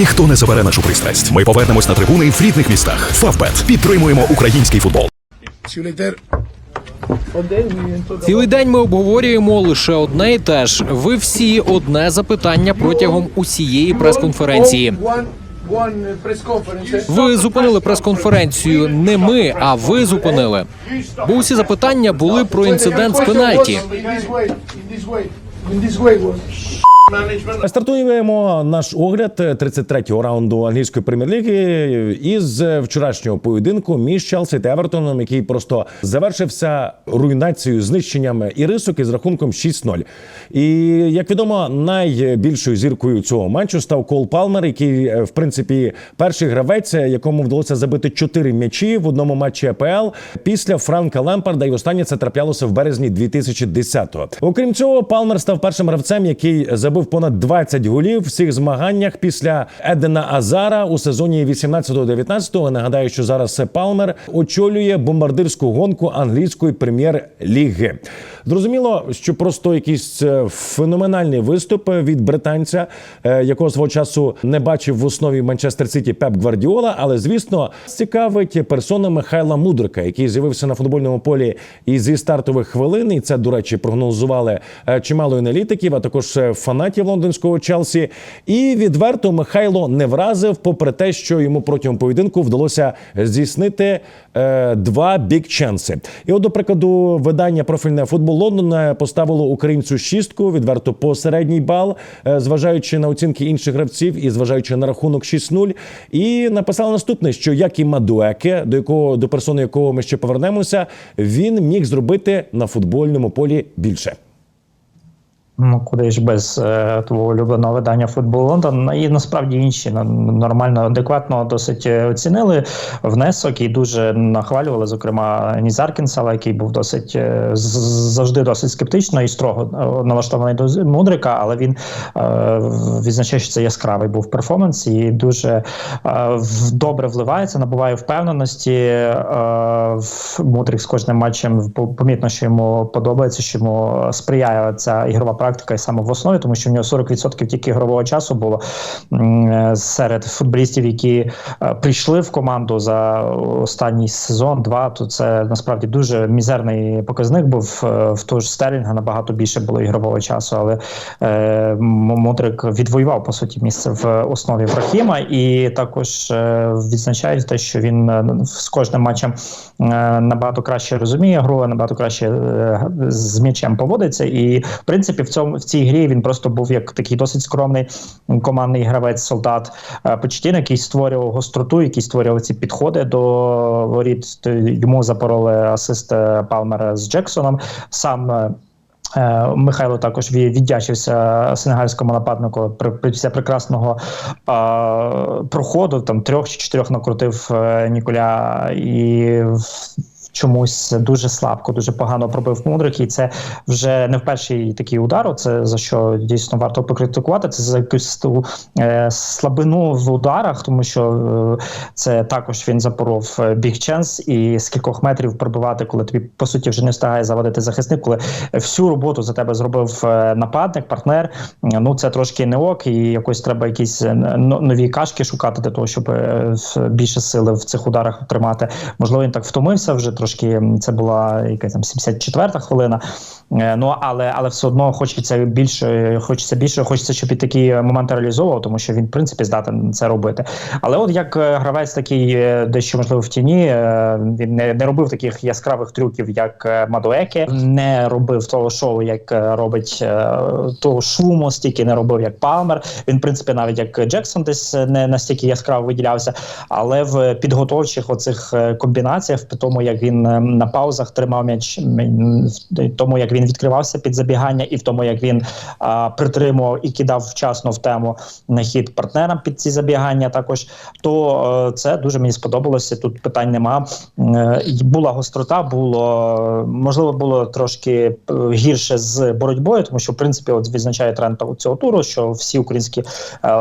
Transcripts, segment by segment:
Ніхто не забере нашу пристрасть. Ми повернемось на трибуни в рідних містах. Фавбет підтримуємо український футбол. Цілий день ми обговорюємо лише одне і те ж. Ви всі одне запитання протягом усієї прес-конференції. Ви зупинили прес-конференцію не ми, а ви зупинили. Бо усі запитання були про інцидент з пенальті. Стартуємо наш огляд 33-го раунду англійської прем'єр-ліги із вчорашнього поєдинку між Челсі та Евертоном, який просто завершився руйнацією, знищенням ірисок із рахунком 6-0. І як відомо, найбільшою зіркою цього матчу став Кол Палмер, який е, в принципі перший гравець, якому вдалося забити 4 м'ячі в одному матчі АПЛ після Франка Лемпарда. І останнє це траплялося в березні 2010-го. Окрім цього, Палмер став першим гравцем, який забив понад 20 голів в всіх змаганнях після Едена Азара у сезоні 18-19. Нагадаю, що зараз Палмер очолює бомбардирську гонку англійської прем'єр-ліги. Зрозуміло, що просто якийсь е, феноменальний виступ від британця, е, якого свого часу не бачив в основі Манчестер Сіті Пеп Гвардіола. Але звісно, цікавить персона Михайла Мудрика, який з'явився на футбольному полі і зі стартових хвилин. І це, до речі, прогнозували е, чимало аналітиків, а також фанатів лондонського Челсі. І відверто Михайло не вразив, попри те, що йому протягом поєдинку вдалося здійснити е, два бік ченси. І от, до прикладу, видання профільне футбол Лондона поставило українцю шістку, відверто посередній бал, е, зважаючи на оцінки інших гравців і зважаючи на рахунок 6-0. І написала наступне: що як і Мадуеке, до якого до персони якого ми ще повернемося, він міг зробити на футбольному полі більше. Ну, куди ж без е, твого улюбленого видання футбол Лондон. І насправді інші ну, нормально, адекватно досить е, оцінили внесок і дуже нахвалювали, зокрема, Нізаркінсала, який був досить е, завжди досить скептично і строго е, налаштований до Мудрика, але він е, відзначає, що це яскравий був перформанс і дуже е, добре вливається, набуває впевненості. Е, Мудрик з кожним матчем помітно, що йому подобається, що йому сприяє ця ігрова практика і саме в основі, тому що в нього 40% тільки ігрового часу було е, серед футболістів, які е, прийшли в команду за останній сезон, два. То це насправді дуже мізерний показник. Був е, в того ж Стерлінга набагато більше було ігрового часу, але е, відвоював по суті місце в основі Брахіма, і також е, відзначають те, що він з кожним матчем набагато краще розуміє гру, набагато краще з м'ячем поводиться. І в принципі, в цьому в цій грі він просто був як такий досить скромний командний гравець, солдат е, Почтін, який створював гостроту, який створював ці підходи до воріт. Йому запороли асист е, Палмера з Джексоном. Сам е, Михайло також віддячився сенегальському нападнику після прекрасного е, проходу. Там трьох чи чотирьох накрутив Ніколя і чомусь дуже слабко, дуже погано пробив мудрик. І це вже не в перший такий удар. Це за що дійсно варто покритикувати. Це за якусь ту е, слабину в ударах, тому що е, це також він запоров е, біг ченс і з кількох метрів пробивати, коли тобі по суті вже не встигає заводити захисник, коли всю роботу за тебе зробив е, нападник, партнер. е, Ну це трошки не ок, і якось треба якісь е, нові кашки шукати для того, щоб е, більше сили в цих ударах тримати. Можливо, він так втомився вже трошки. Це була якась там 74-та хвилина. Е, Ну але але все одно хочеться більше, хочеться більше, хочеться, щоб і такі моменти реалізовував, тому що він в принципі здатен це робити. Але от як е, гравець такий, е, дещо можливо в тіні, він не, не робив таких яскравих трюків, як Мадуеке, не робив того шоу, як робить того шуму, стільки не робив, як Палмер. Він, в принципі, навіть як Джексон десь не настільки яскраво виділявся, але в підготовчих оцих комбінаціях, в тому як він е, на паузах тримав м'яч, в тому як він відкривався під забігання, і в тому як він а, притримував і кидав вчасно в тему на хід партнерам під ці забігання. Також то е, це дуже мені сподобалося. Тут питань нема. Е, Була гострота, було можливо було трошки гірше з боротьбою, тому що в принципі от відзначає тренд цього туру, що всі українські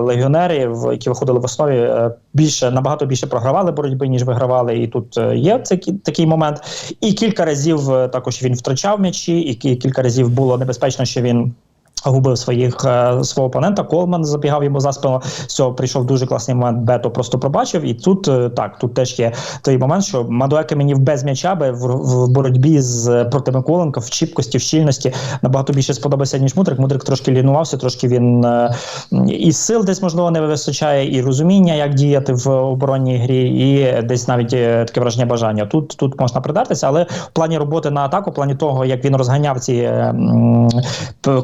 легіонери, які виходили в основі, більше набагато більше програвали боротьби ніж вигравали. І тут е, є такий, такий момент. І кілька разів е, також він втрачав м'ячі, і кілька разів було небезпечно, що він. Губив своїх е, свого опонента. Колман забігав йому за спину. Цього прийшов дуже класний момент. Бето просто пробачив. І тут е, так, тут теж є той момент, що Мадуеке мені в без м'яча би в, в боротьбі з проти Миколенка в чіпкості, в щільності набагато більше сподобався, ніж Мудрик. Мудрик трошки лінувався, трошки він е, і сил десь можливо не вистачає, і розуміння, як діяти в оборонній грі, і десь навіть е, таке враження бажання. Тут тут можна придатися, але в плані роботи на атаку, в плані того, як він розганяв ці е, п-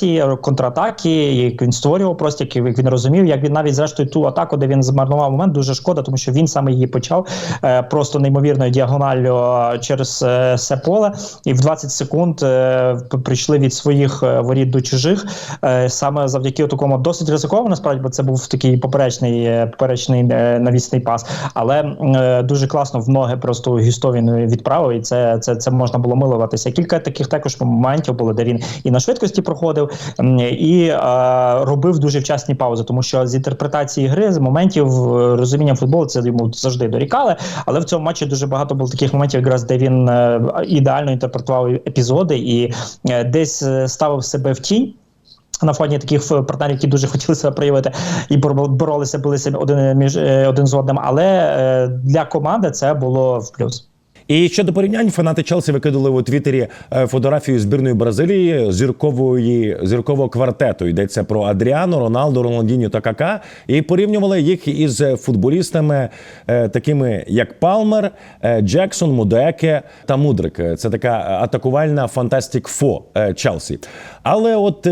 комбінації, контратаки, як він створював простір, як він розумів, як він навіть зрештою ту атаку, де він змарнував момент, дуже шкода, тому що він саме її почав е, просто неймовірною діагоналлю через е, все поле, і в 20 секунд е, прийшли від своїх е, воріт до чужих. Е, саме завдяки такому досить ризикованому, насправді, бо це був такий поперечний, е, поперечний е, навісний пас, але е, дуже класно в ноги просто Гюсто він відправив, і це, це, це можна було милуватися. Кілька таких також моментів було, де він і на швидкості проходив, м, і робив дуже вчасні паузи, тому що з інтерпретації гри, з моментів е, розуміння футболу, це йому завжди дорікали. Але в цьому матчі дуже багато було таких моментів, якраз де він е, ідеально інтерпретував епізоди і е, десь ставив себе в тінь. На фоні таких партнерів, які дуже хотіли себе проявити і бор- боролися, билися один між один з одним. Але для команди це було в плюс. І щодо порівнянь, фанати Челсі викидали у Твіттері е, фотографію збірної Бразилії зіркової зіркового квартету. Йдеться про Адріано, Роналду, Роналдіньо та Кака. І порівнювали їх із футболістами, е, такими як Палмер, е, Джексон, Мудеке та Мудрик. Це така атакувальна фантастик фо Челсі. Але от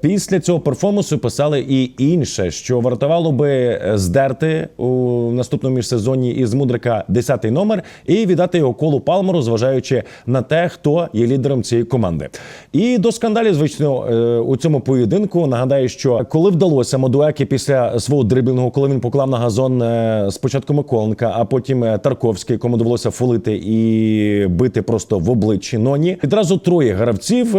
після цього перформансу писали і інше, що вартувало би здерти у наступному міжсезонні із Мудрика 10-й номер і віддати його колу Палмеру, зважаючи на те, хто є лідером цієї команди. І до скандалів, звично, е, у цьому поєдинку нагадаю, що коли вдалося Мадуекі після свого дриблінгу, коли він поклав на газон е, спочатку Миколенка, а потім е, Тарковський, кому довелося фолити і бити просто в обличчі Ноні. Відразу троє гравців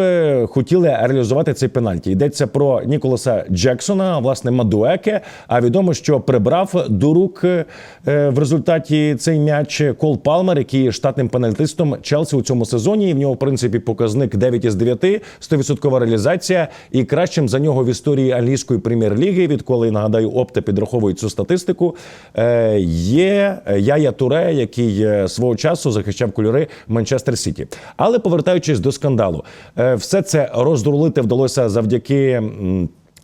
хотіли реалізувати цей пенальті. Йдеться про Ніколаса Джексона, власне, Мадуеке. А відомо, що прибрав до рук в результаті цей м'яч Кол Палмер, який штатним пенальтистом Челсі у цьому сезоні. І в нього, в принципі, показник 9 із 9, 100% реалізація. І кращим за нього в історії англійської прем'єр-ліги, відколи нагадаю, опта підраховує цю статистику. е, Є Яя Туре, який е, свого часу захищав кольори Манчестер Сіті. Але повертаючись до скандалу, е, все це роздрулити вдалося завдяки.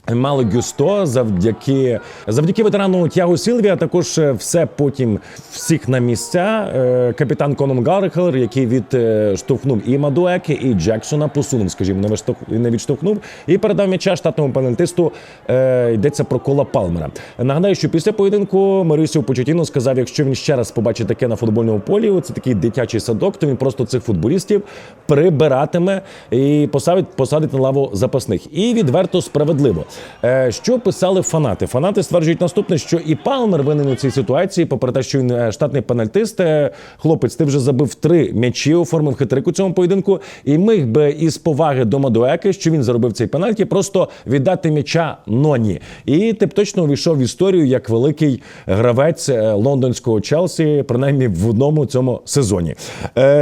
М, Мало Гюсто, завдяки завдяки ветерану Тяго Сілві, також е, все потім всіх на місця. Е, Капітан Конон Гаррехер, який відштовхнув і Мадуеки, і Джексона посунув, скажімо, не відштовхнув і передав м'яча штатному пенальтисту. Е, Йдеться про кола Палмера. Нагадаю, що після поєдинку Марисіо Почетіно сказав, якщо він ще раз побачить таке на футбольному полі, це такий дитячий садок, то він просто цих футболістів прибиратиме і посадить, посадить на лаву запасних. І відверто справедливо. Е, Що писали фанати? Фанати стверджують наступне, що і Палмер винен у цій ситуації, попри те, що він е, штатний пенальтист. Е, Хлопець, ти вже забив три м'ячі, оформив хитрик у цьому поєдинку, і міг би із поваги до Мадуеки, що він заробив цей пенальті, просто віддати м'яча Ноні. І ти б точно увійшов в історію як великий гравець лондонського Челсі, принаймні в одному цьому сезоні.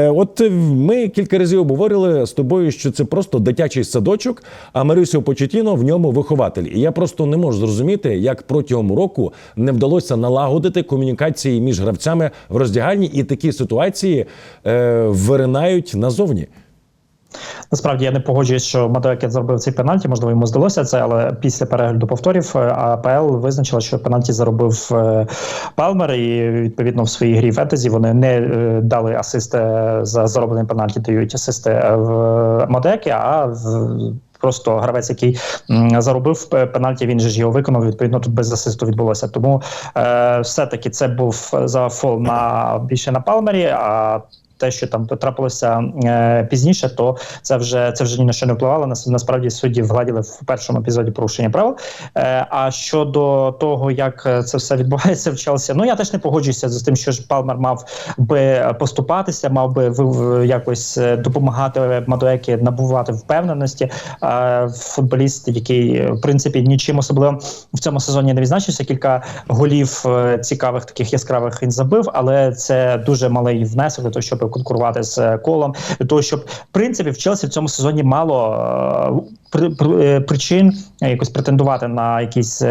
От ми кілька разів обговорили з тобою, що це просто дитячий садочок, а Марисіо Почетіно в ньому вихователь. І я просто не можу зрозуміти, як протягом року не вдалося налагодити комунікації між гравцями в роздягальні, і такі ситуації е, виринають назовні. Насправді я не погоджуюсь, що Мадуеке зробив цей пенальті. Можливо, йому здалося це, але після перегляду повторів е, АПЛ визначила, що пенальті заробив е, Палмер, і відповідно в своїй грі фентезі вони не е, дали асисти за зароблений пенальті, дають асисти в Мадуеке, а в. Просто гравець, який заробив е, пенальті, він же ж його виконав. Відповідно, тут без асисту відбулося. Тому е, все-таки це був за фол на більше на Палмері. А те, що там трапилося е, пізніше, то це вже це вже ні на що не впливало. Нас насправді судді вгладіли в першому епізоді порушення правил. Е, а щодо того, як е, це все відбувається в Челсі, ну я теж не погоджуюся з тим, що ж Палмер мав би поступатися, мав би в- якось е, допомагати Мадуекі набувати впевненості. Е, футболіст, який е, в принципі нічим особливим в цьому сезоні не відзначився. Кілька голів цікавих таких яскравих він забив, але це дуже малий внесок для того, щоб конкурувати з е, колом, для щоб в принципі в Челсі в цьому сезоні мало е, при, при- е, причин якось претендувати на якісь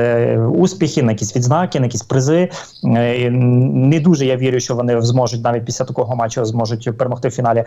успіхи, на якісь відзнаки, на якісь призи. Не дуже я вірю, що вони зможуть навіть після такого матчу зможуть перемогти в фіналі.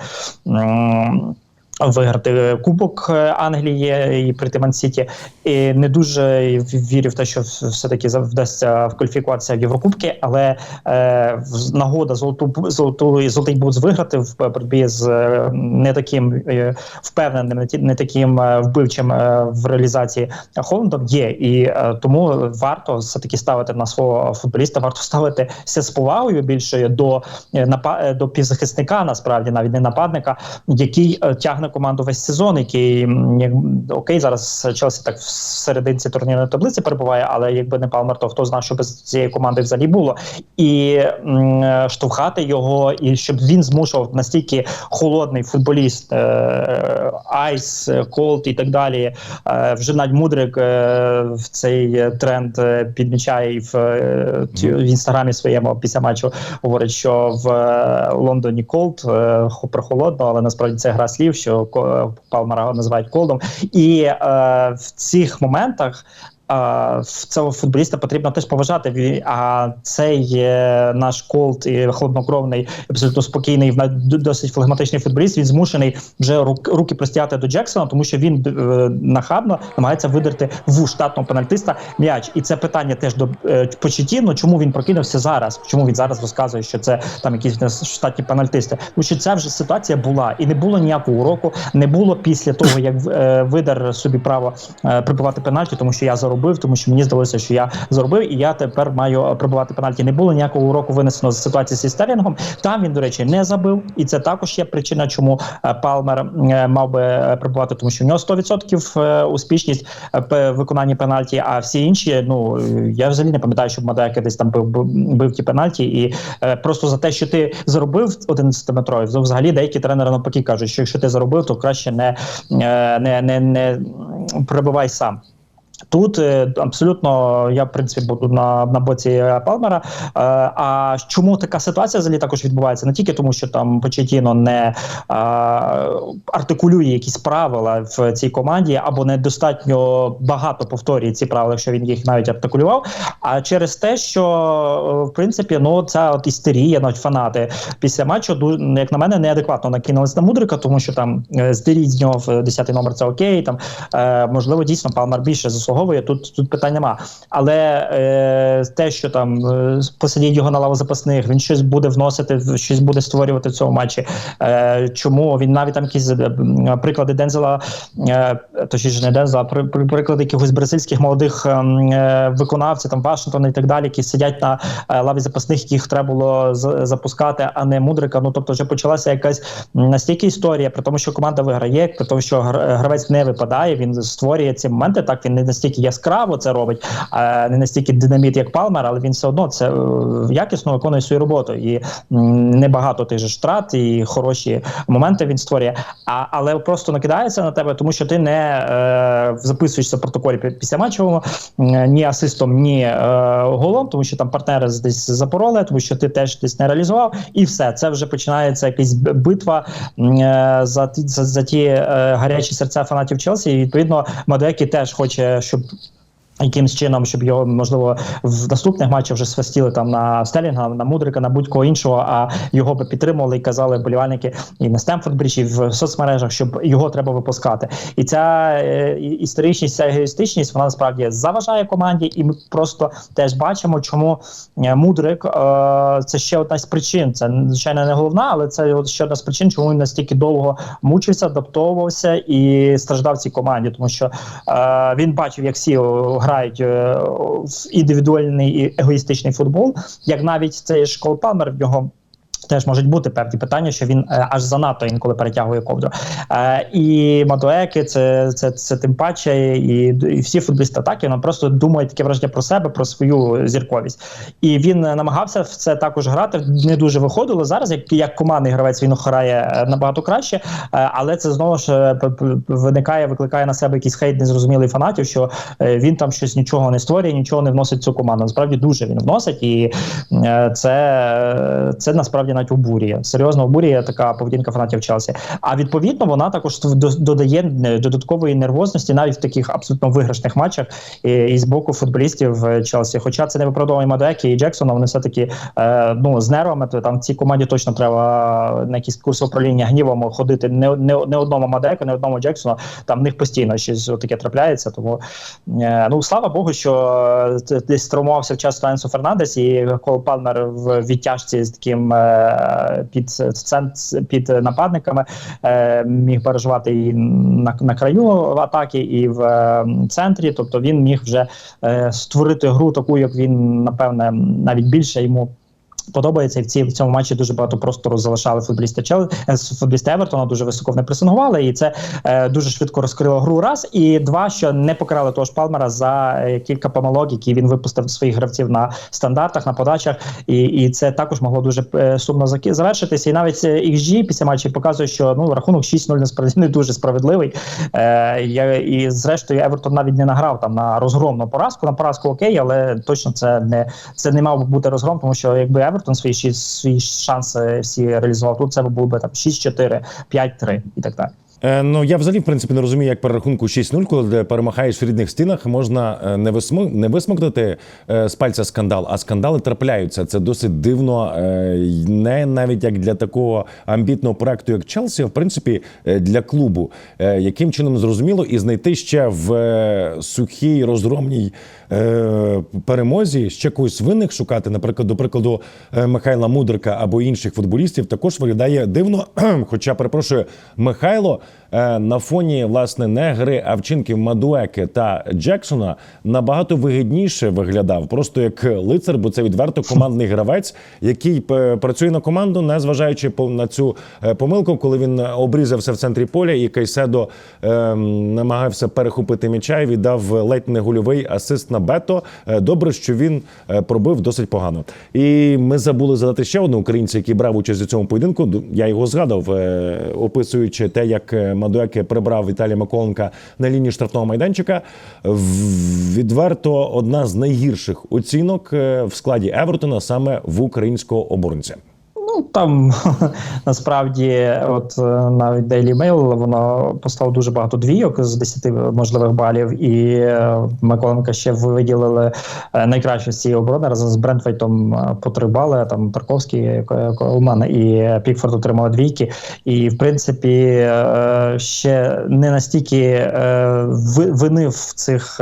Виграти Кубок е, Англії і прийти Ман-Сіті. І не дуже вірю в те, що все-таки вдасться кваліфікуватися в Єврокубки, але е, нагода золоту золоту золотий бут виграти в боротьбі з е, не таким е, впевненим, не таким е, вбивчим е, в реалізації Холландом є. І е, тому варто все таки ставити на свого футболіста, варто ставити все з повагою більше до е, е, до півзахисника, насправді навіть не нападника, який е, тягне команду весь сезон, який як, окей, зараз Челсі так в серединці турнірної таблиці перебуває, але якби не Палмер, то хто знав, що без цієї команди взагалі було, і м, штовхати його, і щоб він змушував настільки холодний футболіст, е, Айс, Колт і так далі. Е, вже навіть Мудрик е, в цей тренд е, підмічає і в, е, в інстаграмі своєму після матчу говорить, що в е, Лондоні Колд е, прохолодно, але насправді це гра слів, що Ко- Палмера називають Колдом. І е, в цих моментах. Цього футболіста потрібно теж поважати. А цей е, наш колт і холоднокровний, абсолютно спокійний, досить флегматичний футболіст. Він змушений вже рук, руки простягати до Джексона, тому що він е, нахабно намагається видерти в штатного пенальтиста м'яч. І це питання теж до е, Почетіно, чому він прокинувся зараз? Чому він зараз розказує, що це там якісь штатні пенальтисти? Тому що ця вже ситуація була, і не було ніякого уроку, не було після того, як е, видар собі право прибувати пенальті, тому що я заробив, тому що мені здалося, що я заробив, і я тепер маю прибувати пенальті. Не було ніякого уроку винесено з ситуації зі Стерлінгом. Там він, до речі, не забив, і це також є причина, чому е, Палмер е, мав би е, прибувати, тому що в нього 100% е, успішність виконання пенальті. А всі інші, ну я взагалі не пам'ятаю, щоб Мадека десь там бив, бив, ті пенальті, і просто за те, що ти заробив 11-метровий, взагалі деякі тренери навпаки кажуть, що якщо ти заробив, то краще не, не, не, не прибивай сам. Тут е, абсолютно я в принципі буду на, на боці е, Палмера. Е, а чому така ситуація взагалі також відбувається? Не тільки тому, що там Почетіно не е, артикулює якісь правила в цій команді, або недостатньо багато повторює ці правила, якщо він їх навіть артикулював. А через те, що в принципі ну ця от істерія, навіть фанати після матчу, як на мене, неадекватно накинулись на Мудрика, тому що там здеріть з нього в 10-й номер це окей. Там можливо дійсно Палмер більше заслуговує. Тут тут питань нема. Але е, те, що там е, посадіть його на лаву запасних, він щось буде вносити, щось буде створювати в цьому матчі. Е, чому він навіть там якісь е, приклади Дензела, е, точніше не Дензела, при, при, приклади якихось бразильських молодих ем, е, виконавців, там Вашингтона і так далі, які сидять на е, лаві запасних, яких треба було запускати, а не мудрика. Ну тобто, вже почалася якась настільки історія, при тому, що команда виграє, при тому, що гравець не випадає, він створює ці моменти. Так він не настільки яскраво це робить, а не настільки динаміт, як Палмер, але він все одно це е, якісно виконує свою роботу. І небагато тих же штрат, і хороші моменти він створює. А але просто накидається на тебе, тому що ти не е, записуєшся в протоколі після матчовому ні асистом, ні е, голом, тому що там партнери десь запороли, тому що ти теж десь не реалізував, і все це вже починається якась битва е, за ті за, за ті е, гарячі серця фанатів Челсі. І відповідно Мадекі теж хоче, щоб. Якимсь чином, щоб його можливо в наступних матчах вже свистіли там на Стелінга, на Мудрика, на будь-кого іншого, а його би підтримували і казали вболівальники і на Стемфорд Брідж, і в соцмережах, щоб його треба випускати. І ця е, історичність, ця егоїстичність, вона насправді заважає команді, і ми просто теж бачимо, чому е, Мудрик е, це ще одна з причин. Це звичайно не головна, але це ще одна з причин, чому він настільки довго мучився, адаптовувався і страждав цій команді, тому що е, він бачив, як всі грають е, в індивідуальний і егоїстичний футбол, як навіть цей ж памер в нього. Теж можуть бути певні питання, що він е, аж занадто інколи перетягує ковдру. Е, і Мадуеки, це, це, це тим паче, і, і всі футболісти атаки вони просто думають таке враження про себе, про свою зірковість. І він е, намагався в це також грати. Не дуже виходило зараз. Як, як командний гравець він грає е, набагато краще, е, але це знову ж е, виникає, викликає на себе якийсь хейт незрозумілий фанатів, що е, він там щось нічого не створює, нічого не вносить в цю команду. Насправді дуже він вносить, і е, це, це насправді навіть обурює. Серйозно обурює така поведінка фанатів Челсі. А відповідно вона також додає е, додаткової нервозності навіть в таких абсолютно виграшних матчах і, і з боку футболістів е, Челсі. Хоча це не виправдовує Мадекі і Джексона, вони все таки е, ну з нервами. То там цій команді точно треба на якісь курси управління гнівом ходити. Не, не, не одному Мадеку, не одному Джексону. Там в них постійно щось таке трапляється. Тому е, ну слава Богу, що е, десь травмувався вчасно Енсо Фернандес і Кол Палмер в відтяжці з таким е, під під нападниками е, міг переживати і на, на краю атаки, і в е, центрі. Тобто він міг вже е, створити гру таку, як він напевне навіть більше йому. Подобається і в, ці, в цьому матчі дуже багато простору залишали футболісти Чел е, футболісти Евертона. Дуже високо не пресингували, і це е, дуже швидко розкрило гру. Раз і два, що не покарали того ж Палмера за е, кілька помилок, які він випустив своїх гравців на стандартах, на подачах, і, і це також могло дуже е, сумно завершитися. І навіть е, XG після матчу показує, що ну рахунок 6-0 насправді не дуже справедливий. Е, я, і зрештою Евертон навіть не награв там на розгромну поразку. На поразку окей, але точно це не це не мав бути розгром, тому що якби Евертон свої шість свої шанси всі реалізував, тут це був би там 6-4, 5-3 і так далі. Е, Ну я взагалі в принципі не розумію, як при рахунку 6-0, коли перемагаєш в рідних стінах, можна е, не висму... не висмокнути е, з пальця скандал, а скандали трапляються. Це досить дивно. е, Не навіть як для такого амбітного проекту, як Челсі, а в принципі для клубу. Яким чином зрозуміло і знайти ще в сухій розгромній е, перемозі ще когось винних шукати, наприклад, до прикладу е, Михайла Мудрика або інших футболістів, також виглядає дивно. Хоча, перепрошую, Михайло е, на фоні власне не гри, а вчинків Мадуеки та Джексона набагато вигідніше виглядав, просто як лицар, бо це відверто командний гравець, який е, працює на команду, не зважаючи на цю е, помилку, коли він обрізався в центрі поля, і Кайседо е, намагався перехопити м'яча і віддав ледь не гольовий асист на Бето. Е, Добре, що він е, пробив досить погано. І ми забули задати ще одного українця, який брав участь у цьому поєдинку. Я його згадав, е, описуючи те, як Мадуеке прибрав Віталія Миколенка на лінії штрафного майданчика. Відверто одна з найгірших оцінок в складі Евертона саме в українського оборонця. Ну там насправді, от е, навіть Daily Mail, воно поставило дуже багато двійок з 10 можливих балів, і е, Миколенка ще виділили е, найкраще з цієї оборони разом з Брентфейтом е, по три бали. Там Тарковський, Колман і Пікфорд отримали двійки. І в принципі ще не настільки вини в цих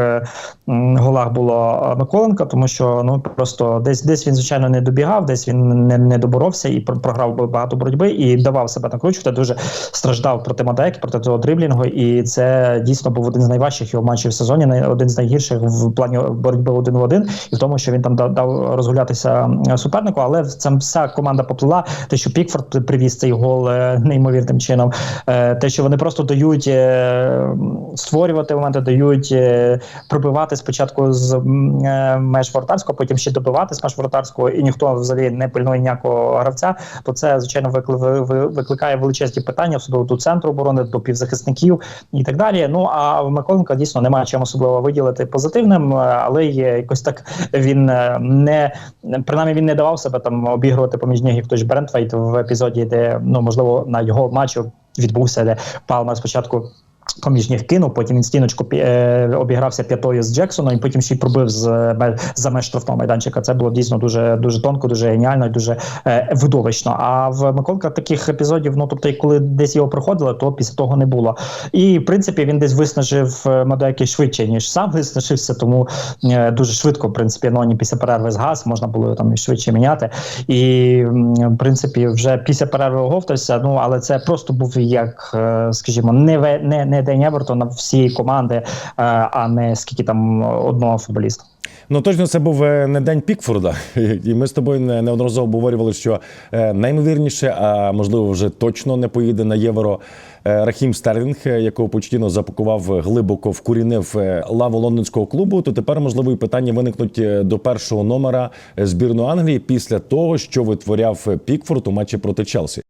голах було Миколенка, тому що ну просто десь десь він звичайно не добігав, десь він не, не доборовся і програв багато боротьби і давав себе накручувати. Дуже страждав проти Мадеки, проти того дріблінгу. І це дійсно був один з найважчих його матчів в сезоні. один з найгірших в плані боротьби один в один, і в тому, що він там дав, розгулятися супернику. Але там вся команда поплила. Те, що Пікфорд привіз цей гол е, неймовірним чином, е, те, що вони просто дають е, створювати моменти, дають е, пробивати спочатку з е, меж воротарського, потім ще добивати з меж воротарського, і ніхто взагалі не пильнує ніякого гравця. То це звичайно викли- ви- ви- викликає величезні питання особливо до центру оборони, до півзахисників і так далі. Ну а в Миколенка дійсно немає чим особливо виділити позитивним, е, але є якось так він е, не принаймні він не давав себе там обігрувати поміж ніг як той Брентфейт в епізоді, де ну можливо на його матчу відбувся, де Палмер спочатку. Поміж ніг кинув, потім він стіночку е, обігрався п'ятою з Джексоном, і потім ще й пробив з е, за меж штрафного майданчика. Це було дійсно дуже дуже тонко, дуже геніально і дуже е, видовищно. А в Миколка таких епізодів, ну тобто, коли десь його проходили, то після того не було. І в принципі він десь виснажив е, Мадеки швидше ніж сам виснажився, тому е, дуже швидко, в принципі, ноні після перерви згас, можна було там і швидше міняти. І в принципі, вже після перерви оговтався. Ну але це просто був як, е, скажімо, не не, не день Евертона всієї команди, е, а не скільки там одного футболіста. Ну точно це був е, не день Пікфорда, і ми з тобою неодноразово обговорювали, що е, наймовірніше, а можливо вже точно не поїде на євро. Рахім Стерлінг, якого Почтіно запакував глибоко вкорінив лаву лондонського клубу. То тепер можливо і питання виникнуть до першого номера збірної Англії після того, що витворяв Пікфорд у матчі проти Челсі.